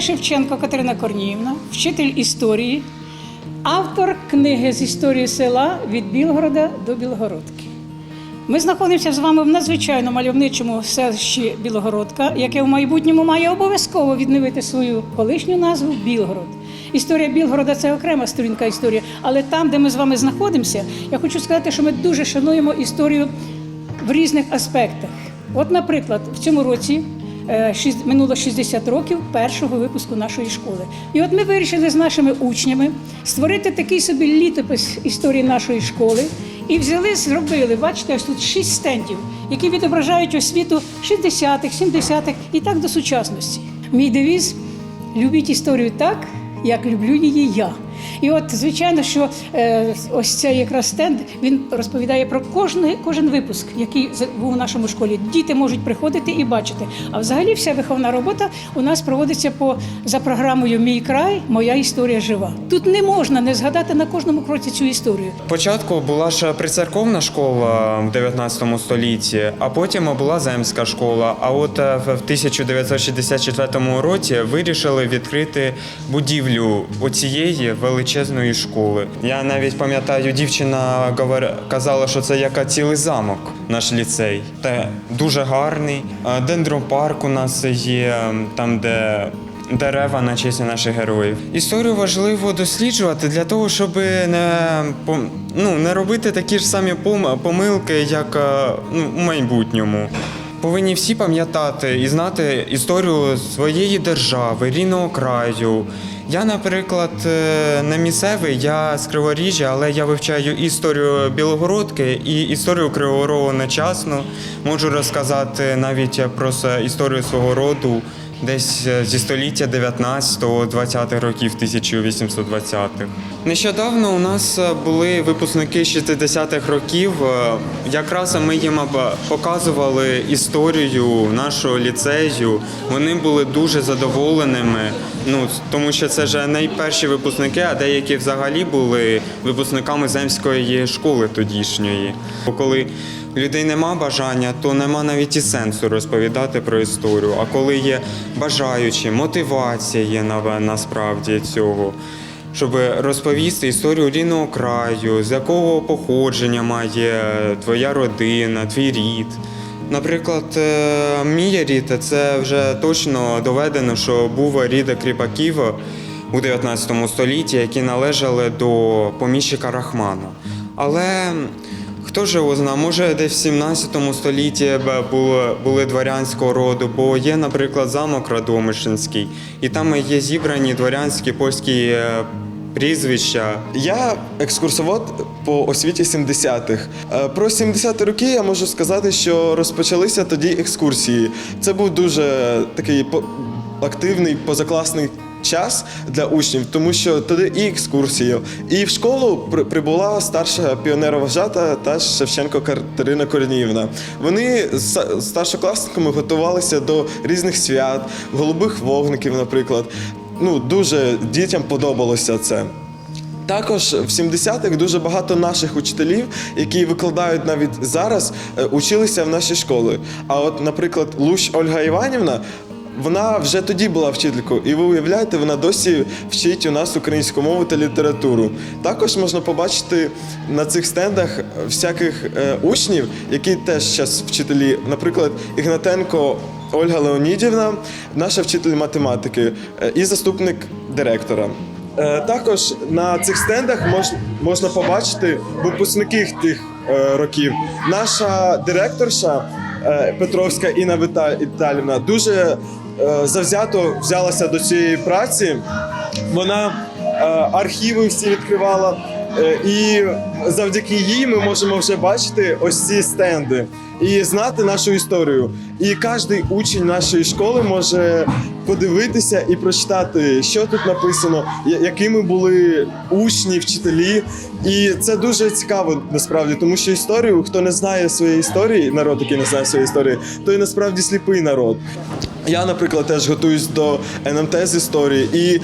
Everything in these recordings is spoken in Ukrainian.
Я Шевченко Катерина Корніївна, вчитель історії, автор книги з історії села від Білгорода до Білгородки. Ми знаходимося з вами в надзвичайно мальовничому селищі Білогородка, яке в майбутньому має обов'язково відновити свою колишню назву Білгород. Історія Білгорода це окрема сторінка історії, але там, де ми з вами знаходимося, я хочу сказати, що ми дуже шануємо історію в різних аспектах. От, наприклад, в цьому році минуло 60 років першого випуску нашої школи. І от ми вирішили з нашими учнями створити такий собі літопис історії нашої школи. І взяли, зробили, бачите, ось тут шість стендів, які відображають освіту 60-х, 70-х і так до сучасності. Мій девіз любіть історію так, як люблю її я. І от, звичайно, що е, ось цей якраз стенд він розповідає про кожний, кожен випуск, який був у нашому школі. Діти можуть приходити і бачити. А взагалі вся виховна робота у нас проводиться по за програмою Мій край, моя історія жива. Тут не можна не згадати на кожному кроці цю історію. Спочатку була ж прицерковна школа в 19 столітті, а потім була земська школа. А от е, в 1964 році вирішили відкрити будівлю оцієї величезної школи. Я навіть пам'ятаю, дівчина казала, що це як цілий замок, наш ліцей. Та дуже гарний. Е, Дендропарк у нас є там, де дерева на честь наших героїв. Історію важливо досліджувати для того, щоб не ну, не робити такі ж самі пом- помилки, як е, ну, у майбутньому. Повинні всі пам'ятати і знати історію своєї держави, рідного краю. Я, наприклад, е, не місцевий, я з Криворіжжя, але я вивчаю історію Білогородки і історію Кривого Рогу одночасно. Можу розказати навіть про історію свого роду десь е, зі століття 19-20-х років 1820-х. Нещодавно у нас е, були випускники 60-х років. Е, Якраз ми їм показували історію нашого ліцею. Вони були дуже задоволеними. Ну тому що це ж найперші випускники, а деякі взагалі були випускниками земської школи тодішньої. Бо коли людей нема бажання, то нема навіть і сенсу розповідати про історію. А коли є бажаючі, мотивація є насправді цього, щоб розповісти історію рідного краю, з якого походження має твоя родина, твій рід. Наприклад, е, мій рід це вже точно доведено, що був рід кріпаків у 19 столітті, які належали до поміщика Рахмана. Але хто ж знає, може десь в 17 столітті були, були дворянського роду, бо є, наприклад, замок Радомишльський, і там є зібрані дворянські польські е, прізвища. Я екскурсовод по освіті 70-х. Е, Про 70-ті роки я можу сказати, що розпочалися тоді екскурсії. Це був дуже такий активний позакласний. Час для учнів, тому що тоді і екскурсії, і в школу прибула старша піонеровожата та Шевченко Катерина Корніївна. Вони з старшокласниками готувалися до різних свят, голубих вогників, наприклад. Ну дуже дітям подобалося це. Також в 70-х дуже багато наших учителів, які викладають навіть зараз, е, училися в нашій школі. А от, наприклад, Лущ Ольга Іванівна. Вона вже тоді була вчителькою, і ви уявляєте, вона досі вчить у нас українську мову та літературу. Також можна побачити на цих стендах всяких е, учнів, які теж зараз вчителі. Наприклад, Ігнатенко Ольга Леонідівна, наша вчитель математики е, і заступник директора. Е, Також на цих стендах мож, можна побачити випускники тих років. Наша директорша Петровська Інна Віта- Віталівна дуже завзято взялася до цієї праці. Вона е, архіви всі відкривала. Е, І завдяки їй ми можемо вже бачити ось ці стенди і знати нашу історію. І кожен учень нашої школи може подивитися і прочитати, що тут написано, якими були учні, вчителі. І це дуже цікаво насправді, тому що історію, хто не знає своєї історії, народ, який не знає своєї історії, той насправді сліпий народ. Я, наприклад, теж готуюсь до НМТ з історії, і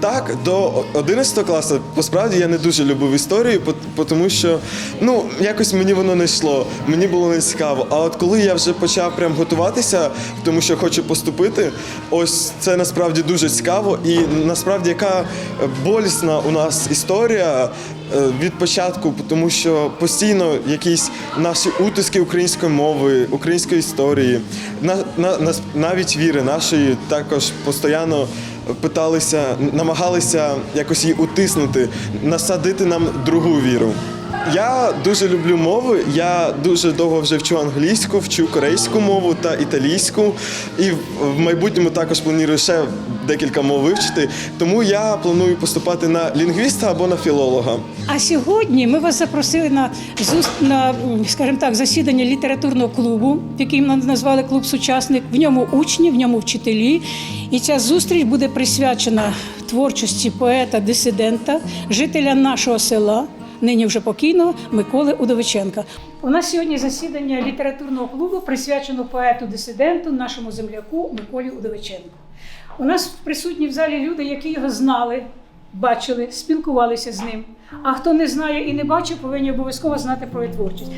Так, до 11 класу посправді я не дуже любив історію, тому що ну якось мені воно не йшло, мені було не цікаво. А от коли я вже почав прям готуватися, тому що хочу поступити, ось це насправді дуже цікаво. І насправді яка болісна у нас історія е, від початку, тому що постійно якісь наші утиски української мови, української історії, на, на, навіть віри нашої також постійно питалися, намагалися якось її утиснути, насадити нам другу віру. Я дуже люблю мови. Я дуже довго вже вчу англійську, вчу корейську мову та італійську. І в- майбутньому також планую ще декілька мов вивчити. Тому я планую поступати на лінгвіста або на філолога. А сьогодні ми вас запросили на зуст... на, скажімо так, засідання літературного клубу, який ми назвали клуб сучасник. В ньому учні, в ньому вчителі. І ця зустріч буде присвячена творчості поета, дисидента, жителя нашого села. Нині вже покійного Миколи Удовиченка. У нас сьогодні засідання літературного клубу присвячено поету-дисиденту, нашому земляку Миколі Удовиченку. У нас присутні в залі люди, які його знали, бачили, спілкувалися з ним. А хто не знає і не бачив, повинні обов'язково знати про його творчість.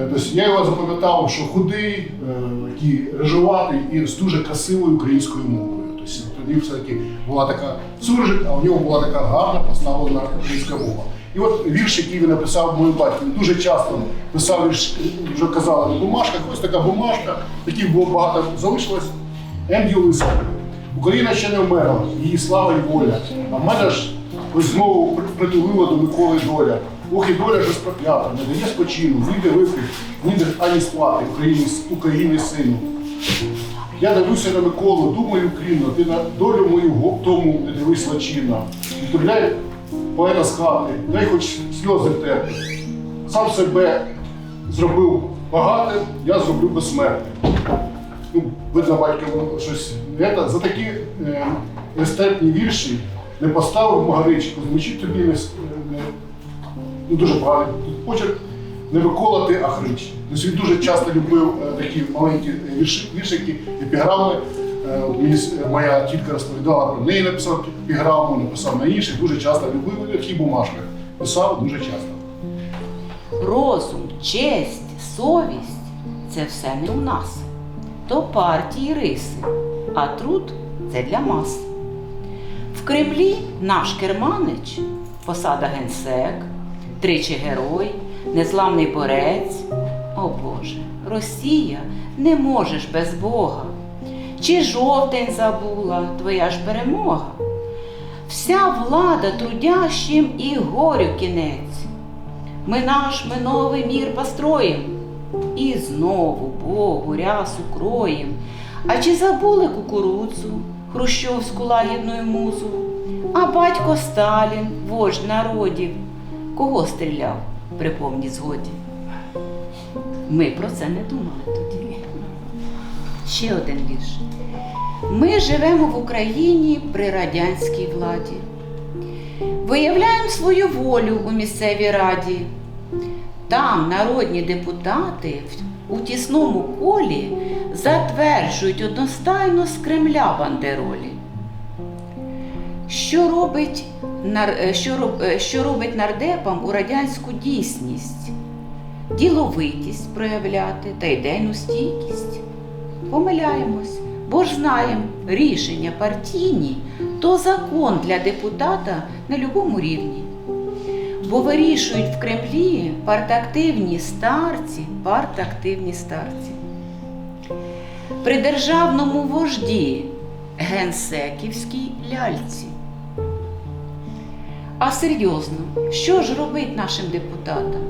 Е, Тобто я його запам'ятав, що худий, е, такий рижуватий і з дуже красивою українською мовою. Тобто тоді все-таки була така суржик, а у нього була така гарна поставлена українська мова. І от вірш, який він написав мою батьку, він дуже часто писав вірш, вже казали на бумажках, ось така бумажка, таких було багато залишилось. Ендіо Лисак. Україна ще не вмерла, її слава і воля. А в мене ж ось знову притулила до Миколи доля. Ох і доля ж проклята, не дає спочину, вийде випив, ніде ані спати, Україні, України сину. Я дивлюся на Миколу, думаю клінно, ти на долю мою тому не дивись лачинно. Поета з хати, дай хоч сльози втерти. Сам себе зробив багатим, я зроблю безсмертним. Ну, видно, батько щось. Это, за такі е, естетні вірші не поставив Магаричку, звучить тобі не, не ну, дуже. Тут почерк не Микола, ти Ахрич. Тобто він дуже часто любив е, такі маленькі е, віршики, епіграми. Е, мені моя тітка розповідала про неї, написав епіграму, написав на інших, дуже часто любив і в таких бумажках. Писав дуже часто. Розум, честь, совість це все не у нас. То партії риси, а труд це для мас. В Кремлі наш керманич, посада генсек, тричі герой, незламний борець. О Боже, Росія, не можеш без Бога. Чи жовтень забула твоя ж перемога? Вся влада трудящим і горю кінець. Ми наш ми новий мір построїм, і знову Богу рясу кроїм. А чи забули кукурудзу, хрущовську лагідну музу? А батько Сталін, вождь народів, кого стріляв при повній згоді? Ми про це не думали тоді. Ще один вірш. Ми живемо в Україні при радянській владі. Виявляємо свою волю у місцевій раді. Там народні депутати у тісному колі затверджують одностайно з Кремля бандеролі. Що робить, е, е, що робить нардепам у радянську дійсність? Діловитість проявляти та ідейну стійкість. Помиляємось, бо ж знаємо, рішення партійні то закон для депутата на любому рівні. Бо вирішують в Кремлі партактивні старці, партактивні старці. При державному вожді генсеківській ляльці. А серйозно, що ж робить нашим депутатам?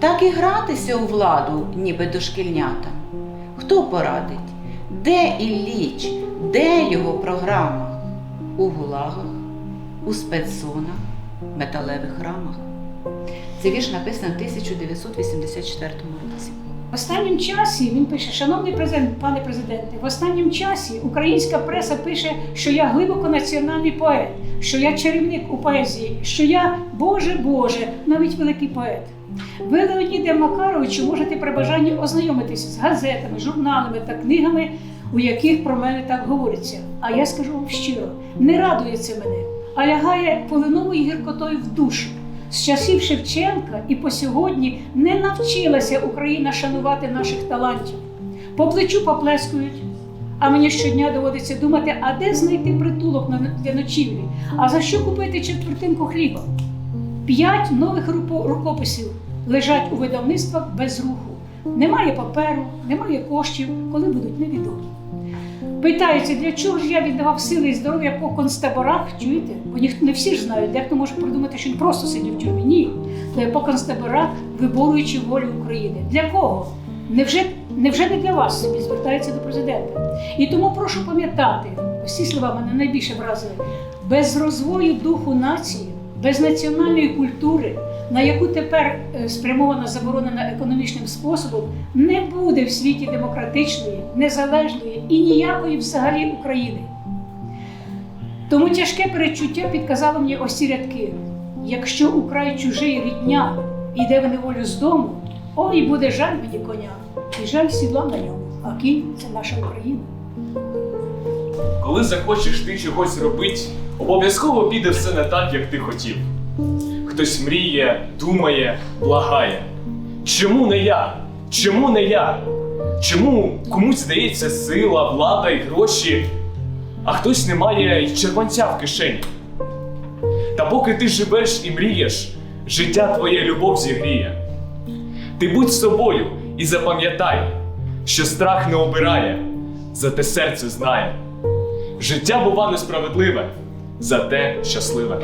Так і гратися у владу, ніби дошкільнятам. Хто порадить? Де Ілліч? Де його програма? У гулагах, у спецзонах, металевих рамах. Це вірш написаний в 1984 році. В останнім часі він пише: Шановний президент, пане президенте, в останнім часі українська преса пише, що я глибоко національний поет, що я чарівник у поезії, що я Боже Боже, навіть великий поет. Ви, Леоніде Макаровичу, можете при бажанні ознайомитися з газетами, журналами та книгами, у яких про мене так говориться. А я скажу вам щиро, не радує це мене. а лягає полиновою гіркотою в душу. З часів Шевченка і по сьогодні не навчилася Україна шанувати наших талантів. По плечу поплескують, а мені щодня доводиться думати, а де знайти притулок для ночівлі, а за що купити четвертинку хліба. П'ять нових рукописів лежать у видавництвах без руху. Немає паперу, немає коштів, коли будуть невідомі. Питаються, для чого ж я віддавав сили і здоров'я по концтаборах, чуєте? Бо ніхто не всі ж знають, дехто може придумати, що він просто сидів в тюрмі. Ні. По концтаборах, виборюючи волю України. Для кого? Невже, невже не для вас собі звертається до президента? І тому прошу пам'ятати, всі слова мене найбільше вразили, без розвою духу нації, без національної культури, на яку тепер е, спрямована заборонена економічним способом, не буде в світі демократичної, незалежної і ніякої взагалі України. Тому тяжке перечуття підказало мені ось ці рядки. Якщо украй чужий рідня іде в неволю з дому, ой, буде жаль мені коня, і жаль сідла на ньому, а кінь це наша Україна. Коли захочеш ти чогось робити, обов'язково піде все не так, як ти хотів. Хтось мріє, думає, благає. Чому не я? Чому не я? Чому комусь здається сила, влада і гроші, а хтось не має й червонця в кишені? Та поки ти живеш і мрієш, життя твоє любов зігріє. Ти будь собою і запам'ятай, що страх не обирає, зате серце знає. Життя бува несправедливе, зате щасливе.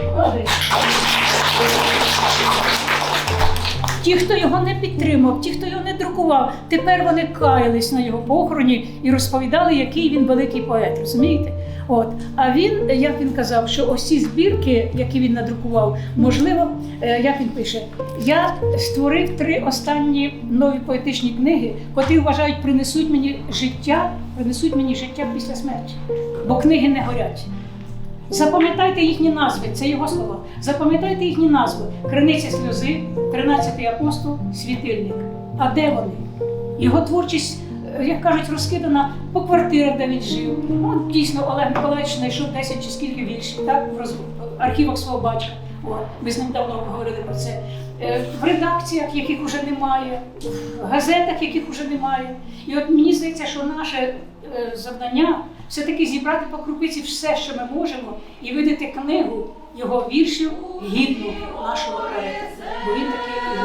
Ті, хто його не підтримав, ті, хто його не друкував, тепер вони каялись на його похороні і розповідали, який він великий поет. Розумієте? От а він, як він казав, що ось ці збірки, які він надрукував, можливо, е, як він пише, я створив три останні нові поетичні книги, котрі вважають, принесуть мені життя, принесуть мені життя після смерті, бо книги не горять. Запам'ятайте їхні назви, це його слова. Запам'ятайте їхні назви: Криниця сльози, 13 апостол, світильник. А де вони? Його творчість, е, як кажуть, розкидана по квартирах, де він жив. Ну, дійсно, Олег Миколаївич знайшов 10 чи скільки віршів, так, в архівах свого батька. Ми з ним давно говорили про це. Е, В редакціях, яких уже немає, в газетах, яких уже немає. І от мені здається, що наше е, завдання все-таки зібрати по крупиці все, що ми можемо, і видати книгу його віршів гідну нашого поета. Бо він такий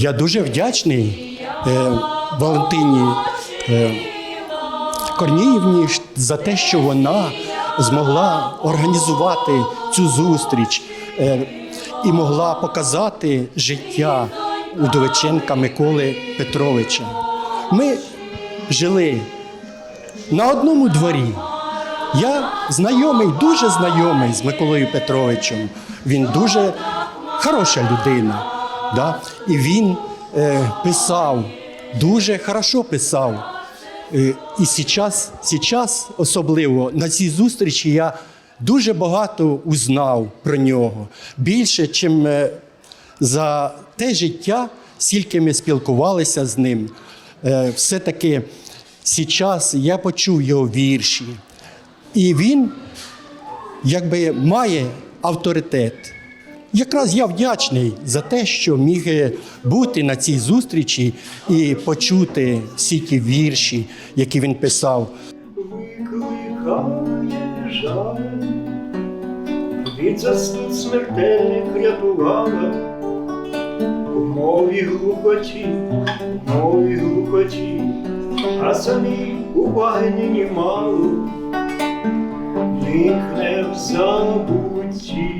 Я дуже вдячний е, Валентині е, Корніївні за те, що вона змогла організувати цю зустріч е, і могла показати життя Удовиченка Миколи Петровича. Ми жили на одному дворі. Я знайомий, дуже знайомий з Миколою Петровичем. Він дуже хороша людина. Да? І він е, писав, дуже хорошо писав. Е, і сейчас, сейчас особливо на цій зустрічі я дуже багато узнав про нього. Більше, ніж за те життя, скільки ми спілкувалися з ним. Е, все-таки зараз я почув його вірші. І він якби має авторитет. Якраз я вдячний за те, що міг е, бути на цій зустрічі і почути всі ті вірші, які він писав. викликає жаль, від застуд смертельних рятувала, в мові глухоті, мові глухоті, а самі уваги немало, никне в забутті.